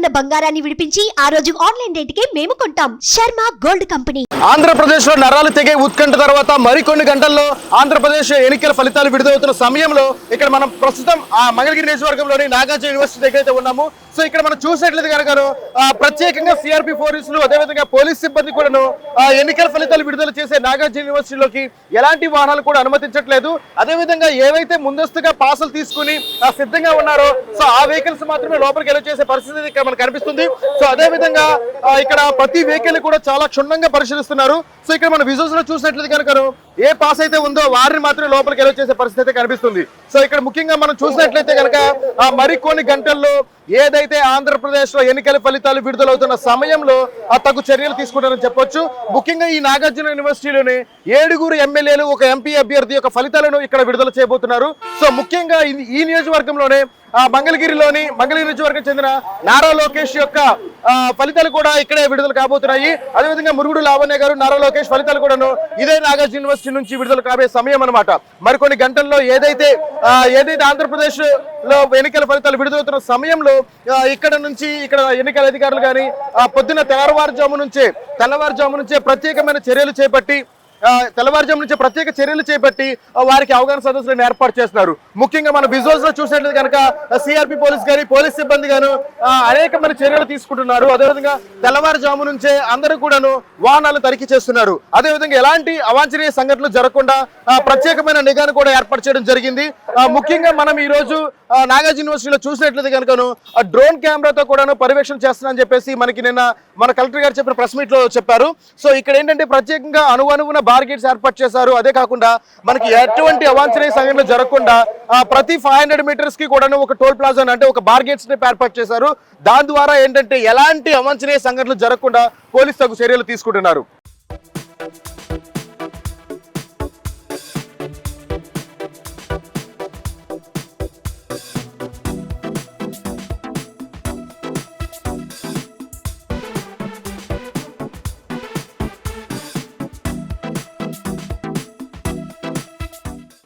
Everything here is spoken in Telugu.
ఉన్న బంగారాన్ని విడిపించి ఆ రోజు ఆన్లైన్ రేటుకే మేము కొంటాం. Sharma gold company. ఆంధ్రప్రదేశ్లో నరాలు తెగే ఉత్కంఠ తర్వాత మరికొన్ని గంటల్లో ఆంధ్రప్రదేశ్ ఎన్నికల ఫలితాలు విడుదలవుతున్న సమయంలో ఇక్కడ మనం ప్రస్తుతం ఆ మంగళగిరి నియోజకవర్గంలోని నాగార్జున యూనివర్సిటీ దగ్గర అయితే ఉన్నాము. సో ఇక్కడ మనం చూసినట్లయితే కనుక ప్రత్యేకంగా సిఆర్పి పోలీసులు అదేవిధంగా పోలీస్ సిబ్బంది కూడాను ఎన్నికల ఫలితాలు విడుదల చేసే నాగార్జున యూనివర్సిటీలోకి ఎలాంటి వాహనాలు కూడా అనుమతించట్లేదు. అదేవిధంగా ఏవైతే ముందస్తుగా పాసులు తీసుకుని సిద్ధంగా ఉన్నారో సో ఆ వెహికల్స్ మాత్రమే లోపలికి వెళ్ళి చేసే పరిస్థితి ఇక్కడ మనకు కనిపిస్తుంది. సో అదే విధంగా ఇక్కడ ప్రతి వెహికల్ కూడా చాలా క్షుణ్ణంగా పరిశీలిస్తున్నారు. సో ఇక్కడ మన విజువల్స్లో చూసినట్లయితే కనుక ఏ పాస్ అయితే ఉందో వారిని మాత్రమే లోపలికి వెళ్ళి చేసే పరిస్థితి అయితే కనిపిస్తుంది. సో ఇక్కడ ముఖ్యంగా మనం చూసినట్లయితే కనుక ఆ మరికొన్ని గంటల్లో ఏదైతే ఆంధ్రప్రదేశ్లో ఎన్నికల ఫలితాలు విడుదలవుతున్న సమయంలో ఆ తగు చర్యలు తీసుకుంటారని చెప్పొచ్చు. ముఖ్యంగా ఈ నాగార్జున యూనివర్సిటీలోని ఏడుగురు ఎమ్మెల్యేలు ఒక ఎంపీ అభ్యర్థి యొక్క ఫలితాలను ఇక్కడ విడుదల చేయబోతున్నారు. సో ముఖ్యంగా ఈ- నియోజకవర్గంలోనే ఆ మంగళగిరిలోని మంగళగిరి నియోజకవర్గం చెందిన నారా లోకేష్ యొక్క ఫలితాలు కూడా ఇక్కడే విడుదల కాబోతున్నాయి. అదేవిధంగా మురుగుడు లావణ్య గారు నారా లోకేష్ ఫలితాలు కూడాను ఇదే నాగార్జున యూనివర్సిటీ నుంచి విడుదల కాబోయే సమయం అన్నమాట. మరికొన్ని గంటల్లో ఏదైతే ఏదైతే ఆంధ్రప్రదేశ్లో ఎన్నికల ఫలితాలు విడుదలవుతున్న సమయంలో ఇక్కడ నుంచి ఇక్కడ ఎన్నికల అధికారులు కానీ పొద్దున్న తెల్లవారుజాము నుంచే తెల్లవారుజాము నుంచే ప్రత్యేకమైన చర్యలు చేపట్టి తెల్లవారుజాము నుంచి ప్రత్యేక చర్యలు చేపట్టి వారికి అవగాహన సదస్సులను ఏర్పాటు చేస్తున్నారు. ముఖ్యంగా మన విజువల్స్లో చూసినట్లయితే కనుక సిఆర్పి పోలీస్ గారి పోలీస్ సిబ్బంది గాను అనేకమైన చర్యలు తీసుకుంటున్నారు. అదేవిధంగా తెల్లవారుజాము నుంచే అందరూ కూడాను వాహనాలు తనిఖీ చేస్తున్నారు. అదేవిధంగా ఎలాంటి అవాంఛనీయ సంఘటనలు జరగకుండా ప్రత్యేకమైన నిఘాను కూడా ఏర్పాటు చేయడం జరిగింది. ముఖ్యంగా మనం ఈ రోజు నాగార్జున యూనివర్సిటీలో చూసినట్లయితే కనుకను ఆ డ్రోన్ కెమెరాతో కూడాను పర్యవేక్షణ చేస్తున్నారని చెప్పేసి మనకి నిన్న మన కలెక్టర్ గారు చెప్పిన ప్రెస్ మీట్లో చెప్పారు. సో ఇక్కడ ఏంటంటే ప్రత్యేకంగా అణువణువున బార్గేట్స్ ఏర్పాటు చేశారు. అదే కాకుండా మనకి ఎటువంటి అవాంఛనీయ సంఘటనలు జరగకుండా ప్రతి ఫైవ్ హండ్రెడ్ మీటర్స్కి కూడా ఒక టోల్ ప్లాజా అంటే ఒక బార్గేట్స్ని ఏర్పాటు చేశారు. దాని ద్వారా ఏంటంటే ఎలాంటి అవాంఛనీయ సంఘటనలు జరగకుండా పోలీసు తగు చర్యలు తీసుకుంటున్నారు.